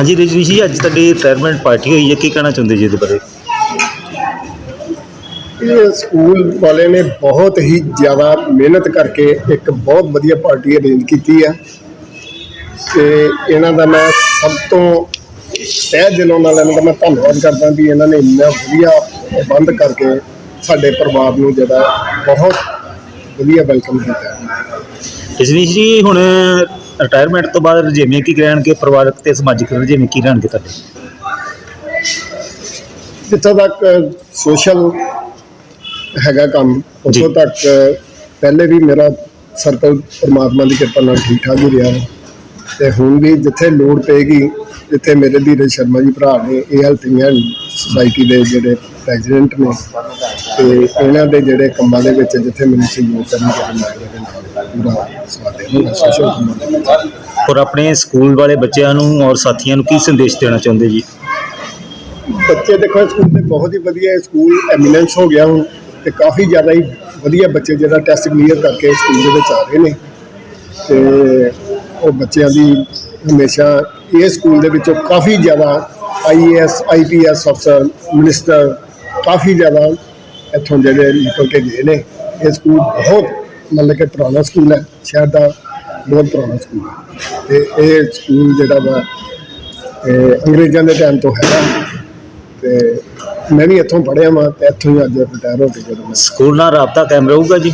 ਹਾਂਜੀ ਰਜਨੀ ਜੀ ਅੱਜ ਤੁਹਾਡੀ ਰਿਟਾਇਰਮੈਂਟ ਪਾਰਟੀ ਹੋਈ ਹੈ ਕੀ ਕਹਿਣਾ ਚਾਹੁੰਦੇ ਜੀ ਇਹਦੇ ਬਾਰੇ? ਇਹ ਸਕੂਲ ਵਾਲੇ ਨੇ ਬਹੁਤ ਹੀ ਜ਼ਿਆਦਾ ਮਿਹਨਤ ਕਰਕੇ ਇੱਕ ਬਹੁਤ ਵਧੀਆ ਪਾਰਟੀ ਅਰੇਂਜ ਕੀਤੀ ਹੈ ਤੇ ਇਹਨਾਂ ਦਾ ਮੈਂ ਸਭ ਤੋਂ ਤਹਿ ਦਿਲੋਂ ਨਾਲ ਇਹਨਾਂ ਦਾ ਮੈਂ ਧੰਨਵਾਦ ਕਰਦਾ ਵੀ ਇਹਨਾਂ ਨੇ ਇੰਨਾ ਵਧੀਆ ਪ੍ਰਬੰਧ ਕਰਕੇ ਸਾਡੇ ਪਰਿਵਾਰ ਨੂੰ ਜਿਹੜਾ ਬਹੁਤ ਵਧੀਆ ਵੈਲਕਮ ਕੀਤਾ। ਰਜਨੀ ਜੀ ਹੁਣ ਰਿਟਾਇਰਮੈਂਟ ਤੋਂ ਬਾਅਦ ਰਜੇਵੇਂ ਕੀ ਰਹਿਣਗੇ ਪਰਿਵਾਰਕ ਤੇ ਸਮਾਜਿਕ ਰਜੇਵੇਂ ਕੀ ਰਹਿਣਗੇ ਤੁਹਾਡੇ ਜਿੱਥੋਂ ਤੱਕ ਸੋਸ਼ਲ ਹੈਗਾ ਕੰਮ। ਉੱਥੋਂ ਤੱਕ ਪਹਿਲੇ ਵੀ ਮੇਰਾ ਸਰਕਲ ਪਰਮਾਤਮਾ ਦੀ ਕਿਰਪਾ ਨਾਲ ਠੀਕ ਠਾਕ ਹੀ ਰਿਹਾ। ਤੇ ਹੁਣ ਵੀ ਜਿੱਥੇ ਲੋੜ ਪਏਗੀ ਜਿੱਥੇ ਮੇਰੇ ਧੀਰਜ ਸ਼ਰਮਾ ਜੀ ਭਰਾ ਨੇ ਇਹ ਹੈਲਪਿੰਗ ਹੈਂਡ ਸੁਸਾਇਟੀ ਦੇ ਜਿਹੜੇ ਪ੍ਰੈਜ਼ੀਡੈਂਟ ਨੇ ਤੇ ਇਹਨਾਂ ਦੇ ਜਿਹੜੇ ਕੰਮਾਂ ਦੇ ਵਿੱਚ ਜਿੱਥੇ ਮੈਨੂੰ ਸਹਿਯੋਗ ਕਰਨਗੇ ਤੇ ਮੈਂ ਇਹਦੇ ਨਾਲ ਪੂਰਾ ਸਾਥ ਦੇਵਾਂਗਾ ਸੋਸ਼ਲ ਕੰਮਾਂ ਦੇ। ਔਰ ਆਪਣੇ ਸਕੂਲ ਵਾਲੇ ਬੱਚਿਆਂ ਨੂੰ ਔਰ ਸਾਥੀਆਂ ਨੂੰ ਕੀ ਸੰਦੇਸ਼ ਦੇਣਾ ਚਾਹੁੰਦੇ ਜੀ? ਬੱਚੇ ਦੇਖੋ ਸਕੂਲ ਦੇ ਬਹੁਤ ਹੀ ਵਧੀਆ ਸਕੂਲ ਐਮੀਨੈਂਸ ਹੋ ਗਿਆ ਹੁਣ ਤੇ ਕਾਫੀ ਜ਼ਿਆਦਾ ਹੀ ਵਧੀਆ ਬੱਚੇ ਜਿਹੜਾ ਟੈਸਟ ਕਲੀਅਰ ਕਰਕੇ ਸਕੂਲ ਦੇ ਵਿੱਚ ਆ ਰਹੇ ਨੇ। ਤੇ ਉਹ ਬੱਚਿਆਂ ਦੀ ਹਮੇਸ਼ਾ ਇਹ ਸਕੂਲ ਦੇ ਵਿੱਚੋਂ ਕਾਫੀ ਜ਼ਿਆਦਾ ਆਈਏਐਸ ਆਈਪੀਐਸ ਅਫਸਰ ਮਿਨਿਸਟਰ ਕਾਫੀ ਜ਼ਿਆਦਾ ਇੱਥੋਂ ਜਿਹੜੇ ਨਿਕਲ ਕੇ ਗਏ ਨੇ। ਇਹ ਸਕੂਲ ਬਹੁਤ ਮਤਲਬ ਕਿ ਪੁਰਾਣਾ ਸਕੂਲ ਹੈ। ਸ਼ਹਿਰ ਦਾ ਬਹੁਤ ਪੁਰਾਣਾ ਸਕੂਲ ਹੈ। ਤੇ ਇਹ ਸਕੂਲ ਜਿਹੜਾ ਵਾ ਅੰਗਰੇਜ਼ਾਂ ਦੇ ਟਾਈਮ ਤੋਂ ਹੈਗਾ। ਤੇ ਮੈਂ ਵੀ ਇੱਥੋਂ ਪੜ੍ਹਿਆ ਵਾਂ ਤੇ ਇੱਥੋਂ ਹੀ ਅੱਜ ਰਿਟਾਇਰ ਹੋ ਕੇ ਜਦੋਂ ਮੈਂ ਸਕੂਲ ਨਾਲ ਰਾਬਤਾ ਕਾਇਮ ਰਹੂਗਾ ਜੀ?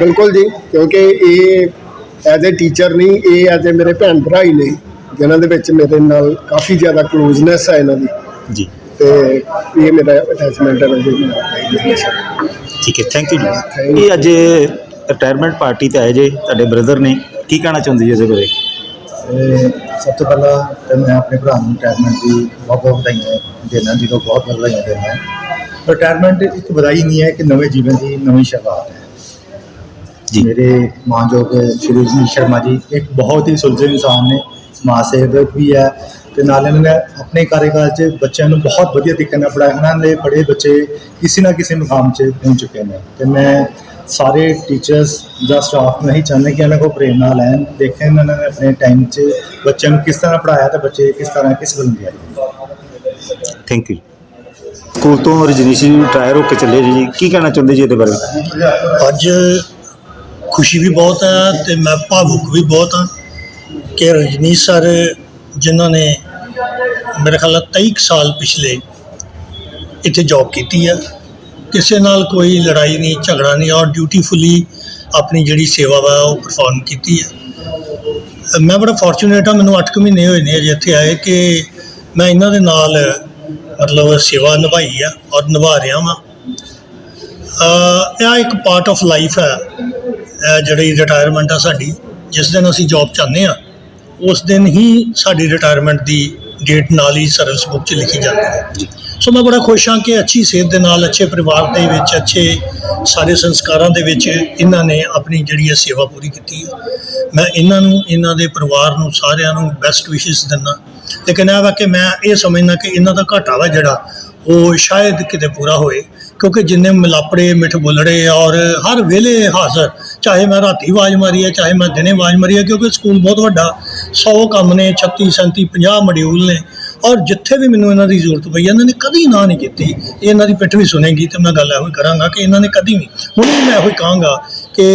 ਬਿਲਕੁਲ ਜੀ ਕਿਉਂਕਿ ਇਹ ਐਜ਼ ਅ ਟੀਚਰ ਨਹੀਂ ਇਹ ਐਜ਼ ਅ ਮੇਰੇ ਭੈਣ ਭਰਾ ਹੀ ਨੇ ਜਿਨ੍ਹਾਂ ਦੇ ਵਿੱਚ ਮੇਰੇ ਨਾਲ ਕਾਫੀ ਜ਼ਿਆਦਾ ਕਲੋਜ਼ਨੈਸ ਹੈ ਇਹਨਾਂ ਦੀ। ਜੀ। ਤੇ ਇਹ ਮੇਰਾ ਅਟੈਚਮੈਂਟ ਹੈ ਨਾਲ ਠੀਕ ਹੈ ਥੈਂਕ ਯੂ ਜੀ। ਇਹ ਅੱਜ ਰਿਟਾਇਰਮੈਂਟ ਪਾਰਟੀ ਤੇ ਆਏ ਜੇ ਤੁਹਾਡੇ ਬ੍ਰਦਰ ਨੇ ਕੀ ਕਹਿਣਾ ਚਾਹੁੰਦੇ ਜੀ ਇਹਦੇ ਬਾਰੇ? ਸਭ ਤੋਂ ਪਹਿਲਾਂ ਤਾਂ ਮੈਂ ਆਪਣੇ ਭਰਾ ਨੂੰ ਰਿਟਾਇਰਮੈਂਟ ਦੀ ਬਹੁਤ ਬਹੁਤ ਵਧਾਈਆਂ ਦੇਣਾ ਜਿਹਨੂੰ ਬਹੁਤ ਬਹੁਤ ਵਧਾਈਆਂ ਦੇਣਾ। ਰਿਟਾਇਰਮੈਂਟ ਇੱਕ ਵਧਾਈ ਨਹੀਂ ਹੈ ਕਿ ਨਵੇਂ ਜੀਵਨ ਦੀ ਨਵੀਂ ਸ਼ੁਰੂਆਤ ਹੈ। ਜੀ। ਮੇਰੇ ਮਾਨਯੋਗ ਸ਼੍ਰੀ ਰਜਨੀ ਸ਼ਰਮਾ ਜੀ ਇੱਕ ਬਹੁਤ ਹੀ ਸੁਲਝੇ ਇਨਸਾਨ ਨੇ ਸਮਾਜ ਸੇਵਕ ਵੀ ਹੈ ਤੇ ਨਾਲ ਇਹਨਾਂ ਨੇ ਆਪਣੇ ਕਾਰਜਕਾਲ 'ਚ ਬੱਚਿਆਂ ਨੂੰ ਬਹੁਤ ਵਧੀਆ ਤਰੀਕੇ ਨਾਲ ਪੜ੍ਹਾਇਆ। ਉਹਨਾਂ ਦੇ ਬੜੇ ਬੱਚੇ ਕਿਸੇ ਨਾ ਕਿਸੇ ਮੁਕਾਮ 'ਚ ਪਹੁੰਚ ਚੁੱਕੇ ਨੇ। ਤੇ ਮੈਂ ਸਾਰੇ ਟੀਚਰਸ ਜਾਂ ਸਟਾਫ ਨੂੰ ਇਹੀ ਚਾਹੁੰਦਾ ਕਿ ਇਹਨਾਂ ਕੋਲ ਪ੍ਰੇਰਨਾ ਲੈਣ ਦੇਖਣ ਇਹਨਾਂ ਨੇ ਆਪਣੇ ਟਾਈਮ 'ਚ ਬੱਚਿਆਂ ਨੂੰ ਕਿਸ ਤਰ੍ਹਾਂ ਪੜ੍ਹਾਇਆ ਤੇ ਬੱਚੇ ਕਿਸ ਤਰ੍ਹਾਂ ਕਿਸ ਵੱਲ ਗਏ ਥੈਂਕ ਯੂ ਸਕੂਲ ਤੋਂ ਰਜਨੀ ਜੀ ਰਿਟਾਇਰ ਹੋ ਕੇ ਚੱਲੇ ਜੀ। ਕੀ ਕਹਿਣਾ ਚਾਹੁੰਦੇ ਜੀ ਇਹਦੇ ਬਾਰੇ? ਅੱਜ ਖੁਸ਼ੀ ਵੀ ਬਹੁਤ ਹੈ ਤੇ ਮੈਂ ਭਾਵੁਕ ਵੀ ਬਹੁਤ ਹਾਂ ਕਿ ਰਜਨੀਸ਼ ਸਰ ਜਿਨ੍ਹਾਂ ਨੇ ਮੇਰੇ ਖਿਆਲ ਨਾਲ 23 ਕੁ ਸਾਲ ਪਿਛਲੇ ਇੱਥੇ ਜੌਬ ਕੀਤੀ ਹੈ ਕਿਸੇ ਨਾਲ ਕੋਈ ਲੜਾਈ ਨਹੀਂ, ਝਗੜਾ ਨਹੀਂ, ਔਰ ਡਿਊਟੀਫੁਲੀ ਆਪਣੀ ਜਿਹੜੀ ਸੇਵਾ ਵਾ ਉਹ ਪਰਫਾਰਮ ਕੀਤੀ ਹੈ ਮੈਂ ਬੜਾ ਫੋਰਚੂਨੇਟ ਹਾਂ ਮੈਨੂੰ 8 ਕੁ ਮਹੀਨੇ ਹੋਏ ਨੇ ਅਜੇ ਇੱਥੇ ਆਏ ਕਿ ਮੈਂ ਇਹਨਾਂ ਦੇ ਨਾਲ, ਮਤਲਬ ਸੇਵਾ ਨਿਭਾਈ ਆ ਔਰ ਨਿਭਾ ਰਿਹਾ ਵਾਂ। ਇਹ ਇੱਕ ਪਾਰਟ ਆਫ ਲਾਈਫ ਹੈ ਜਿਹੜੀ ਰਿਟਾਇਰਮੈਂਟ ਆ ਸਾਡੀ। ਜਿਸ ਦਿਨ ਅਸੀਂ ਜੌਬ ਚਾਹੁੰਦੇ ਆ, ਉਸ ਦਿਨ ਹੀ ਸਾਡੀ ਰਿਟਾਇਰਮੈਂਟ ਦੀ ਡੇਟ ਨਾਲ ਹੀ ਸਰਵਿਸ ਬੁੱਕ 'ਚ ਲਿਖੀ ਜਾਂਦੀ ਹੈ। ਸੋ ਮੈਂ ਬੜਾ ਖੁਸ਼ ਹਾਂ ਕਿ ਅੱਛੀ ਸਿਹਤ ਦੇ ਨਾਲ, ਅੱਛੇ ਪਰਿਵਾਰ ਦੇ ਵਿੱਚ, ਅੱਛੇ ਸਾਰੇ ਸੰਸਕਾਰਾਂ ਦੇ ਵਿੱਚ ਇਹਨਾਂ ਨੇ ਆਪਣੀ ਜਿਹੜੀ ਹੈ ਸੇਵਾ ਪੂਰੀ ਕੀਤੀ ਹੈ। ਮੈਂ ਇਹਨਾਂ ਨੂੰ, ਇਹਨਾਂ ਦੇ ਪਰਿਵਾਰ ਨੂੰ, ਸਾਰਿਆਂ ਨੂੰ ਬੈਸਟ ਵਿਸ਼ੇਸ ਦਿੰਦਾ ਲੇਕਿਨ ਇਹ ਵਾ ਕਿ ਮੈਂ ਇਹ ਸਮਝਦਾ ਕਿ ਇਹਨਾਂ ਦਾ ਘਾਟਾ ਵਾ ਜਿਹੜਾ, ਉਹ ਸ਼ਾਇਦ ਕਿਤੇ ਪੂਰਾ ਹੋਏ। ਕਿਉਂਕਿ ਜਿੰਨੇ ਮਿਲਾਪੜੇ ਮਿੱਠ ਬੋਲੜੇ ਔਰ ਹਰ ਵੇਲੇ ਹਾਜ਼ਰ ਚਾਹੇ ਮੈਂ ਰਾਤੀ ਆਵਾਜ਼ ਮਾਰੀ ਹੈ ਚਾਹੇ ਮੈਂ ਦਿਨੇ ਆਵਾਜ਼ ਮਾਰੀ ਹੈ ਕਿਉਂਕਿ ਸਕੂਲ ਬਹੁਤ ਵੱਡਾ 100 ਕੰਮ ਨੇ 36 37 50 ਮੋਡਿਊਲ ਨੇ ਔਰ ਜਿੱਥੇ ਵੀ ਮੈਨੂੰ ਇਹਨਾਂ ਦੀ ਜ਼ਰੂਰਤ ਪਈ ਹੈ, ਇਹਨਾਂ ਨੇ ਕਦੀ ਨਾ ਨਹੀਂ ਕੀਤੀ। ਇਹ ਇਹਨਾਂ ਦੀ ਪਿੱਠ ਵੀ ਸੁਣੇਗੀ ਤੇ ਮੈਂ ਗੱਲ ਇਹੋ ਹੀ ਕਰਾਂਗਾ ਕਿ ਇਹਨਾਂ ਨੇ ਕਦੀ ਵੀ ਹੁਣ ਵੀ ਮੈਂ ਇਹੋ ਹੀ ਕਹਾਂਗਾ ਕਿ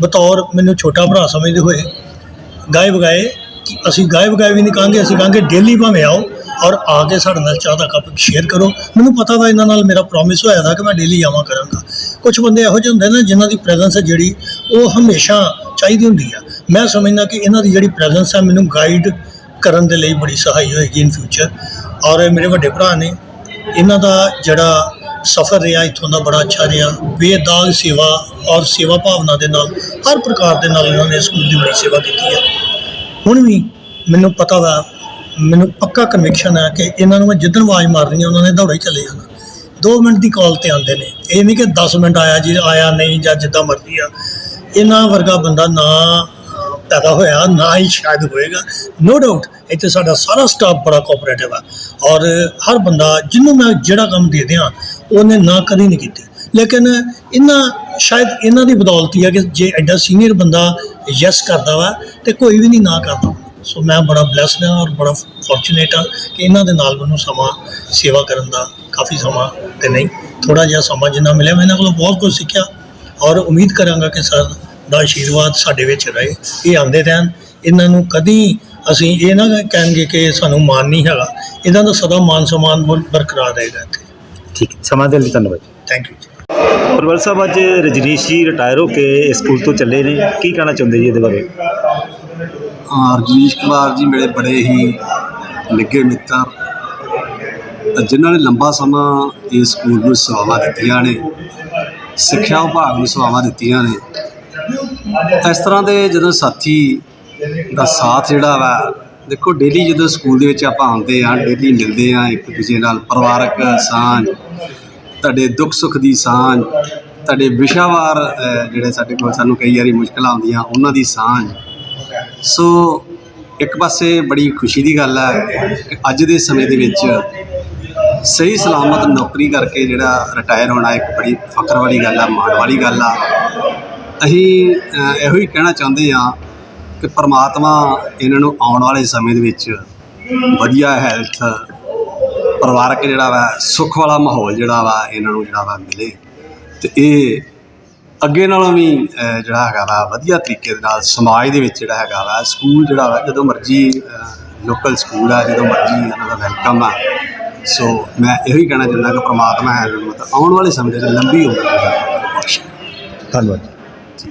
ਬਤੌਰ ਮੈਨੂੰ ਛੋਟਾ ਭਰਾ ਸਮਝਦੇ ਹੋਏ ਗਾਏ ਬਗਾਏ ਅਸੀਂ ਗਾਏ ਬਗਾਏ ਵੀ ਨਹੀਂ ਕਹਾਂਗੇ, ਅਸੀਂ ਕਹਾਂਗੇ ਡੇਲੀ ਭਾਵੇਂ ਆਓ ਔਰ ਆ ਕੇ ਸਾਡੇ ਨਾਲ ਚਾਹ ਦਾ ਕੱਪ ਸ਼ੇਅਰ ਕਰੋ। ਮੈਨੂੰ ਪਤਾ ਵਾ ਇਹਨਾਂ ਨਾਲ ਮੇਰਾ ਪ੍ਰੋਮਿਸ ਹੋਇਆ ਦਾ ਕਿ ਮੈਂ ਡੇਲੀ ਆਵਾਂ ਕਰਾਂਗਾ। ਕੁਝ ਬੰਦੇ ਇਹੋ ਜਿਹੇ ਹੁੰਦੇ ਨੇ ਜਿਨ੍ਹਾਂ ਦੀ ਪ੍ਰੈਜ਼ੈਂਸ ਹੈ ਜਿਹੜੀ ਉਹ ਹਮੇਸ਼ਾ ਚਾਹੀਦੀ ਹੁੰਦੀ ਆ। ਮੈਂ ਸਮਝਦਾ ਕਿ ਇਹਨਾਂ ਦੀ ਜਿਹੜੀ ਪ੍ਰੈਜ਼ੈਂਸ ਹੈ ਮੈਨੂੰ ਗਾਈਡ ਕਰਨ ਦੇ ਲਈ ਬੜੀ ਸਹਾਈ ਹੋਏਗੀ ਇਨ ਫਿਊਚਰ ਔਰ ਮੇਰੇ ਵੱਡੇ ਭਰਾ ਨੇ। ਇਹਨਾਂ ਦਾ ਜਿਹੜਾ ਸਫ਼ਰ ਰਿਹਾ, ਇੱਥੋਂ ਦਾ ਬੜਾ ਅੱਛਾ ਰਿਹਾ। ਬੇਦਾਗ ਸੇਵਾ ਔਰ ਸੇਵਾ ਭਾਵਨਾ ਦੇ ਨਾਲ, ਹਰ ਪ੍ਰਕਾਰ ਦੇ ਨਾਲ ਇਹਨਾਂ ਨੇ ਸਕੂਲ ਦੀ ਬੜੀ ਸੇਵਾ ਕੀਤੀ ਹੈ ਹੁਣ ਵੀ ਮੈਨੂੰ ਪਤਾ ਵਾ, ਮੈਨੂੰ ਪੱਕਾ ਕਨਵਿਕਸ਼ਨ ਹੈ ਕਿ ਇਹਨਾਂ ਨੂੰ ਮੈਂ ਜਿੱਦਣ ਆਵਾਜ਼ ਮਾਰਨੀ ਹੈ ਉਹਨਾਂ ਨੇ ਦੌੜੇ ਹੀ ਚਲੇ ਜਾਣਾ 2 ਮਿੰਟ ਦੀ ਕਾਲ ਤੇ ਆਉਂਦੇ ਨੇ। ਇਹ ਨਹੀਂ ਕਿ 10 ਮਿੰਟ ਆਇਆ ਜੀ, ਆਇਆ ਨਹੀਂ ਜਾਂ ਜਿੱਦਾਂ ਮਰਜ਼ੀ ਆ। ਇਹਨਾਂ ਵਰਗਾ ਬੰਦਾ ਨਾ ਪੈਦਾ ਹੋਇਆ, ਨਾ ਹੀ ਸ਼ਾਇਦ ਹੋਏਗਾ। ਨੋ ਡਾਊਟ ਇੱਥੇ ਸਾਡਾ ਸਾਰਾ ਸਟਾਫ ਬੜਾ ਕੋਆਪਰੇਟਿਵ ਆ। ਔਰ ਹਰ ਬੰਦਾ, ਜਿਹਨੂੰ ਮੈਂ ਜਿਹੜਾ ਕੰਮ ਦੇ ਦਿਆਂ, ਉਹਨੇ ਨਾ ਕਦੀ ਨਹੀਂ ਕੀਤੀ। ਲੇਕਿਨ ਇਹਨਾਂ, ਸ਼ਾਇਦ ਇਹਨਾਂ ਦੀ ਬਦੌਲਤੀ ਆ ਕਿ ਜੇ ਐਡਾ ਸੀਨੀਅਰ ਬੰਦਾ ਯੈਸ ਕਰਦਾ ਵਾ ਤੇ ਕੋਈ ਵੀ ਨਹੀਂ ਨਾ ਕਰਦਾ। ਸੋ ਮੈਂ ਬੜਾ ਬਲੈਸਡ ਹਾਂ ਔਰ ਬੜਾ ਫੋਰਚੂਨੇਟ ਹਾਂ ਕਿ ਇਹਨਾਂ ਦੇ ਨਾਲ ਮੈਨੂੰ ਸਮਾਂ ਸੇਵਾ ਕਰਨ ਦਾ ਕਾਫੀ ਸਮਾਂ ਤੇ ਨਹੀਂ ਥੋੜਾ ਜਿਹਾ ਸਮਾਂ ਜਿੰਨਾ ਮਿਲਿਆ ਮੈਂ ਇਹਨਾਂ ਕੋਲੋਂ ਬਹੁਤ ਕੁਝ ਸਿੱਖਿਆ ਔਰ ਉਮੀਦ ਕਰਾਂਗਾ ਕਿ ਸਰ ਦਾ ਆਸ਼ੀਰਵਾਦ ਸਾਡੇ ਵਿੱਚ ਰਹੇ। ਇਹ ਆਉਂਦੇ ਰਹਿਣ ਇਹਨਾਂ ਨੂੰ ਕਦੀ ਅਸੀਂ ਇਹ ਨਾ ਕਹਿਣਗੇ ਕਿ ਸਾਨੂੰ ਮਾਣ ਨਹੀਂ ਹੈਗਾ ਇਹਨਾਂ ਦਾ ਸਦਾ ਮਾਨ ਸਨਮਾਨ ਬਰ- ਬਰਕਰਾਰ ਰਹੇਗਾ ਇੱਥੇ। ਠੀਕ। ਸਮਾਂ ਦੇ ਲਈ ਧੰਨਵਾਦ। ਥੈਂਕ ਯੂ ਜੀ। ਪ੍ਰਵਲ ਸਾਹਿਬ ਅੱਜ ਰਜਨੀਸ਼ ਜੀ ਰਿਟਾਇਰ ਹੋ ਕੇ ਇਸ ਸਕੂਲ ਤੋਂ ਚੱਲੇ ਨੇ। ਕੀ ਕਹਿਣਾ ਚਾਹੁੰਦੇ ਜੀ ਇਹਦੇ ਬਾਰੇ? ਰਜਨੀਸ਼ ਕੁਮਾਰ ਜੀ ਮੇਰੇ ਬੜੇ ਹੀ ਨਿੱਘੇ ਮਿੱਤਰ। ਜਿਨ੍ਹਾਂ ਨੇ ਲੰਬਾ ਸਮਾਂ ਇਸ ਸਕੂਲ ਨੂੰ ਸੇਵਾਵਾਂ ਦਿੱਤੀਆਂ ਨੇ, ਸਿੱਖਿਆ ਵਿਭਾਗ ਨੂੰ ਸੇਵਾਵਾਂ ਦਿੱਤੀਆਂ ਨੇ। ਇਸ ਤਰ੍ਹਾਂ ਦੇ ਜਦੋਂ ਸਾਥੀ ਦਾ ਸਾਥ ਜਿਹੜਾ ਵਾ, ਦੇਖੋ ਡੇਲੀ ਜਦੋਂ ਸਕੂਲ ਦੇ ਵਿੱਚ ਆਪਾਂ ਆਉਂਦੇ ਆ ਡੇਲੀ ਮਿਲਦੇ ਆ ਇੱਕ ਦੂਜੇ ਨਾਲ, ਪਰਿਵਾਰਕ ਸਾਂਝ, ਤੁਹਾਡੇ ਦੁੱਖ ਸੁੱਖ ਦੀ ਸਾਂਝ, ਤੁਹਾਡੇ ਵਿਸ਼ਾਵਾਰ ਜਿਹੜੇ ਸਾਡੇ ਕੋਲ ਸਾਨੂੰ ਕਈ ਵਾਰੀ ਮੁਸ਼ਕਲਾਂ ਆਉਂਦੀਆਂ, ਉਹਨਾਂ ਦੀ ਸਾਂਝ ਸੋ ਇੱਕ ਪਾਸੇ ਬੜੀ ਖੁਸ਼ੀ ਦੀ ਗੱਲ ਹੈ ਕਿ ਅੱਜ ਦੇ ਸਮੇਂ ਦੇ ਵਿੱਚ ਸਹੀ ਸਲਾਮਤ ਨੌਕਰੀ ਕਰਕੇ ਜਿਹੜਾ ਰਿਟਾਇਰ ਹੋਣਾ ਇੱਕ ਬੜੀ ਫਖਰ ਵਾਲੀ ਗੱਲ ਆ, ਮਾਣ ਵਾਲੀ ਗੱਲ ਆ। ਅਸੀਂ ਇਹੋ ਹੀ ਕਹਿਣਾ ਚਾਹੁੰਦੇ ਆ ਕਿ ਪ੍ਰਮਾਤਮਾ ਇਹਨਾਂ ਨੂੰ ਆਉਣ ਵਾਲੇ ਸਮੇਂ ਦੇ ਵਿੱਚ ਵਧੀਆ ਹੈਲਥ ਪਰਿਵਾਰਕ ਜਿਹੜਾ ਵਾ, ਸੁੱਖ ਵਾਲਾ ਮਾਹੌਲ ਜਿਹੜਾ ਵਾ ਇਹਨਾਂ ਨੂੰ ਜਿਹੜਾ ਵਾ ਮਿਲੇ। ਤੇ ਇਹ ਅੱਗੇ ਨਾਲੋਂ ਵੀ ਜਿਹੜਾ ਹੈਗਾ ਵਾ, ਵਧੀਆ ਤਰੀਕੇ ਦੇ ਨਾਲ ਸਮਾਜ ਦੇ ਵਿੱਚ ਜਿਹੜਾ ਹੈਗਾ ਵਾ, ਸਕੂਲ ਜਿਹੜਾ ਵਾ, ਜਦੋਂ ਮਰਜ਼ੀ ਲੋਕਲ ਸਕੂਲ ਆ, ਜਦੋਂ ਮਰਜ਼ੀ ਉਹਨਾਂ ਦਾ ਵੈਲਕਮ ਆ। ਸੋ ਮੈਂ ਇਹੋ ਹੀ ਕਹਿਣਾ ਚਾਹੁੰਦਾ ਕਿ ਪ੍ਰਮਾਤਮਾ ਹੈ, ਮਤਲਬ ਆਉਣ ਵਾਲੇ ਸਮੇਂ ਦੇ ਲੰਬੀ ਉਮਰ ਦੇ ਬਖਸ਼ੇ ਧੰਨਵਾਦ।